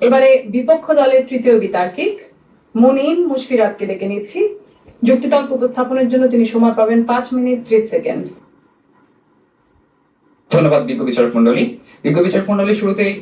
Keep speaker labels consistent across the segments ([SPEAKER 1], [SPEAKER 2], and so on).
[SPEAKER 1] এবারে বিপক্ষ দলের তৃতীয় বিতার্কিক মুনিম মুশফিরাতকে ডেকে নিচ্ছি। যুক্তিতর্ক উপস্থাপনের জন্য তিনি সময় পাবেন পাঁচ মিনিট ত্রিশ সেকেন্ড।
[SPEAKER 2] ধন্যবাদ বিজ্ঞ বিচারক মন্ডলী বিজ্ঞ বিচারক মন্ডলী শুরুতেই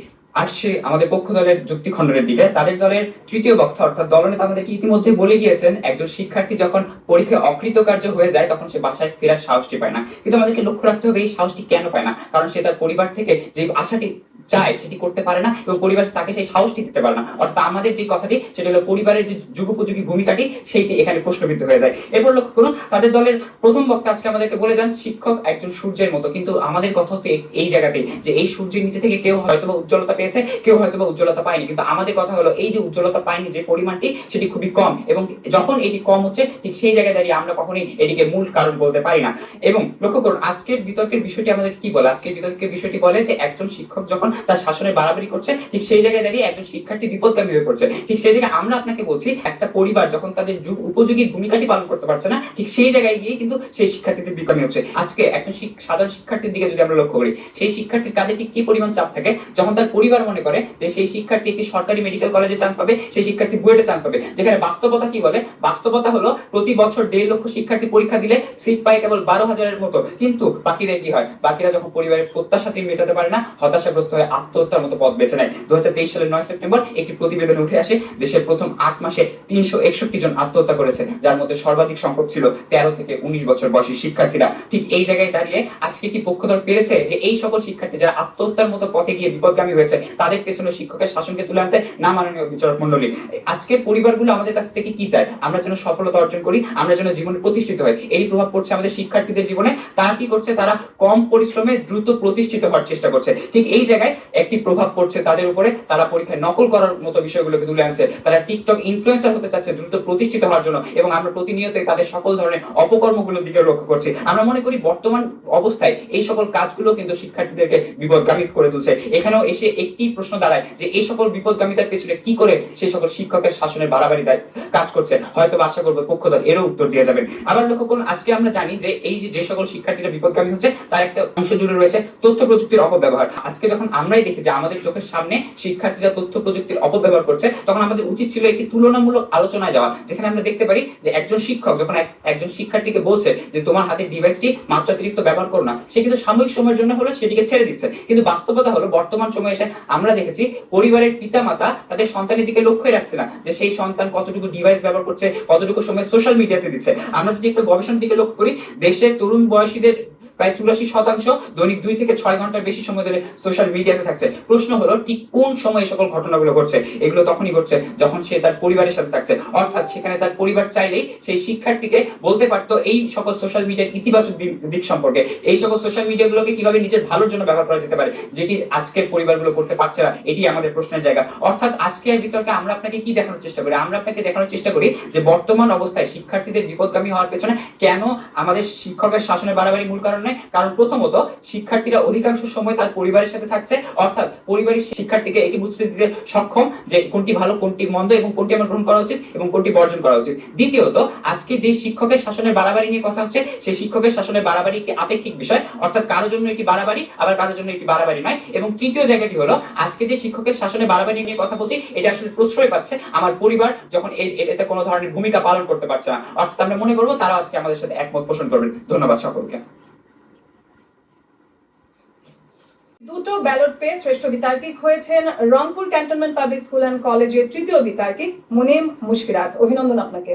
[SPEAKER 2] আসছে আমাদের পক্ষ দলের যুক্তি খণ্ডনের দিকে। তাদের দলের তৃতীয় বক্তা, অর্থাৎ দলনেতা আমাদেরকে ইতিমধ্যে বলে গিয়েছেন, একজন শিক্ষার্থী যখন পরীক্ষায় অকৃতকার্য হয়ে যায়, তখন সে বাসায় ফেরার সাহসটি পায় না। কিন্তু আমাদেরকে লক্ষ্য রাখতে হবে, এই সাহসটি কেন পায় না? কারণ সে তার পরিবার থেকে যে আশাটি চায় সেটি করতে পারে না এবং পরিবার তাকে সেই সাহসটি দিতে পারে না। অর্থাৎ আমাদের যে কথাটি, সেটা হলো পরিবারের যে যুগোপযোগী ভূমিকাটি, সেইটি এখানে প্রশ্নবিদ্ধ হয়ে যায়। এরপর লক্ষ্য করুন, তাদের দলের প্রথম বক্তা আজকে আমাদেরকে বলে যান, শিক্ষক একজন সূর্যের মতো। কিন্তু আমাদের কথা হচ্ছে এই জায়গাতে যে এই সূর্যের নিচে থেকে কেউ হয়তো বা উজ্জ্বলতা পেয়েছে, কেউ হয়তো বা উজ্জ্বলতা পায়নি। কিন্তু আমাদের কথা হলো এই যে উজ্জ্বলতা পায়নি, যে পরিমাণটি, সেটি খুবই কম এবং যখন এটি কম হচ্ছে, ঠিক সেই জায়গায় দাঁড়িয়ে আমরা কখনোই এটিকে মূল কারণ বলতে পারি না। এবং লক্ষ্য করুন, আজকের বিতর্কের বিষয়টি আমাদের কি বলে? আজকের বিতর্কের বিষয়টি বলে যে একজন শিক্ষক যখন তার শাসনে বাড়াবাড়ি করছে, ঠিক সেই জায়গায় দাঁড়িয়ে একজন শিক্ষার্থী বিপদগামী হয়ে পড়ছে। ঠিক সেই জায়গায় আমরা আপনাকে বলছি, একটা পরিবার যখন তাদের যুগ উপযোগী ভূমিকাটি পালন করতে পারছে না, ঠিক সেই জায়গায় গিয়ে কিন্তু সেই শিক্ষার্থীদের বিপদগামী হচ্ছে। আজকে একটা সাধারণ শিক্ষার্থীর দিকে যদি আমরা লক্ষ্য করি, সেই শিক্ষার্থীর কাজে ঠিক কি পরিমাণ চাপ থাকে? যখন তার পরিবার মনে করে যে সেই শিক্ষার্থী একটি সরকারি মেডিকেল কলেজে চান্স পাবে, সেই শিক্ষার্থী বুয়েটে চান্স পাবে। যেখানে বাস্তবতা কি বলে? বাস্তবতা হলো প্রতি বছর দেড় লক্ষ শিক্ষার্থী পরীক্ষা দিলে সিট পায় কেবল বারো হাজারের মতো। কিন্তু বাকিরা কি হয়? বাকিরা যখন পরিবারের প্রত্যাশাটি মেটাতে পারে না, হতাশাগ্রস্ত হয়ে আত্মহত্যার মতো পথ বেছে নেয়। দু সালের নয় সেপ্টেম্বর একটি প্রতিবেদন উঠে আসে, দেশের প্রথম আট মাসে তিনশো একষট্টি জন আত্মহত্যা করেছে, যার মধ্যে সর্বাধিক সংখ্যক ছিল তেরো থেকে উনিশ বছর বয়সী শিক্ষার্থীরা। ঠিক এই জায়গায় দাঁড়িয়ে আজকে কি পক্ষধর পেরেছে যে এই সকল শিক্ষার্থী যারা আত্মহত্যার মতো পথে গিয়ে বিপদগামী হয়েছে, তাদের পেছনে শিক্ষকের শাসনকে তুলে আনতে না মাননীয় বিচারক মন্ডলী আজকের পরিবারগুলো আমাদের কাছ থেকে কি চায়? আমরা যেন সফলতা অর্জন করি, আমরা যেন জীবনে প্রতিষ্ঠিত হয় এই প্রভাব পড়ছে আমাদের শিক্ষার্থীদের জীবনে। তারা কি করছে? তারা কম পরিশ্রমে দ্রুত প্রতিষ্ঠিত হওয়ার চেষ্টা করছে। ঠিক এই জায়গায় একটি প্রভাব পড়ছে তাদের উপরে, তারা পরীক্ষায় নকল করার মতো বিষয়গুলোকে তুলে আনছে। তারা টিকটক ইনফ্লুয়েন্সার হতে চাচ্ছে, দ্রুত প্রতিষ্ঠিত হওয়ার জন্য, এবং আমরা প্রতিনিয়ত তাদের সকল ধরনের অপকর্মগুলোর দিকে লক্ষ্য করছি। আমরা মনে করি বর্তমান অবস্থায় এই সকল কাজগুলো কিন্তু শিক্ষার্থীদেরকে বিপদগামী করে তুলছে। এখানেও এসে একটি প্রশ্ন দাঁড়ায় যে, এই সকল বিপদগামিতার পেছনে কি করে সেই সকল শিক্ষকের শাসনের বাড়াবাড়ি দায় কাজ করছে? হয়তো আশা করব পক্ষদল এরও উত্তর দিয়ে যাবেন। আবার লক্ষ্য করুন, আজকে আমরা জানি যে, এই যে সকল শিক্ষার্থীরা বিপদগামী হচ্ছে, তার একটা অংশ জুড়ে রয়েছে তথ্য প্রযুক্তির অপব্যবহার। আজকে যখন আমরাই দেখি যে আমাদের চোখের সামনে শিক্ষার্থীরা তথ্য প্রযুক্তির অপব্যবহার করছে। তখন আমাদের উচিত ছিল একটি তুলনামূলক আলোচনায় যাওয়া, যেখানে আমরা দেখতে পারি যে একজন শিক্ষক যখন একজন শিক্ষার্থীকে বলছে যে তোমার হাতে ডিভাইসটি মাত্রাতিরিক্ত ব্যবহার করো না, সে কিন্তু সাময়িক সময়ের জন্য হলো সেটিকে ছেড়ে দিচ্ছে। কিন্তু বাস্তবতা হলো বর্তমান সময়ে এসে আমরা দেখেছি পরিবারের পিতামাতা তাদের সন্তানের দিকে লক্ষ্যই রাখছে না যে সেই সন্তান কতটুকু ডিভাইস ব্যবহার করছে, কতটুকু সময় সোশ্যাল মিডিয়াতে দিচ্ছে। আমরা যদি একটু গবেষণার দিকে লক্ষ্য করি দেশের তরুণ বয়সীদের প্রায় চুরাশি শতাংশ দৈনিক দুই থেকে ছয় ঘণ্টার বেশি সময় ধরে সোশ্যাল মিডিয়াতে থাকছে। প্রশ্ন হলো, ঠিক কোন সময় এই সকল ঘটনাগুলো ঘটছে? এগুলো তখনই ঘটছে যখন সে তার পরিবারের সাথে থাকছে। অর্থাৎ সেখানে তার পরিবার চাইলেই সেই শিক্ষার্থীকে বলতে পারতো এই সকল সোশ্যাল মিডিয়ার ইতিবাচক দিক- সম্পর্কে। এই সকল সোশ্যাল মিডিয়াগুলোকে কীভাবে নিজের ভালোর জন্য ব্যবহার করা যেতে পারে, যেটি আজকের পরিবারগুলো করতে পারছে না, এটি আমাদের প্রশ্নের জায়গা। অর্থাৎ আজকের বিতর্কে আমরা আপনাকে কি দেখানোর চেষ্টা করি? আমরা আপনাকে দেখানোর চেষ্টা করি যে বর্তমান অবস্থায় শিক্ষার্থীদের বিপদগামী হওয়ার পেছনে কেন আমাদের শিক্ষকের শাসনের বাড়াবাড়ি মূল কারণ নয় কারণ প্রথমত শিক্ষার্থীরা অধিকাংশ সময় তার পরিবারের সাথে থাকছে, অর্থাৎ পরিবারের শিক্ষার্থীকে এটি বুঝতে দিতে সক্ষম যে কোনটি ভালো, কোনটি মন্দ এবং কোনটি আমার গ্রহণ করা উচিত এবং কোনটি বর্জন করা উচিত। দ্বিতীয়ত, আজকে যে শিক্ষকের শাসনের বাড়াবাড়ি নিয়ে কথা হচ্ছে সেই শিক্ষকের শাসনের বাড়াবাড়ি একটি আপেক্ষিক বিষয়, অর্থাৎ কারোর জন্য একটি বাড়াবাড়ি, আবার কারোর জন্য একটি বাড়াবাড়ি নয়। এবং তৃতীয় জায়গাটি হলো, আজকে যে শিক্ষকের শাসনের বাড়াবাড়ি নিয়ে কথা বলছি, এটা আসলে প্রশ্রয় পাচ্ছে আমার পরিবার যখন এতে কোনো ধরনের ভূমিকা পালন করতে পারছে না। অর্থাৎ আমরা মনে করব তারা আজকে আমাদের সাথে একমত পোষণ করবেন। ধন্যবাদ সকলকে।
[SPEAKER 1] দুটো ব্যালট পেয়ে শ্রেষ্ঠ বিতার্কিক হয়েছেন Rangpur cantonment public school and কলেজের তৃতীয় বিতার্কিক মুনিম মুশকিরাত। অভিনন্দন আপনাকে।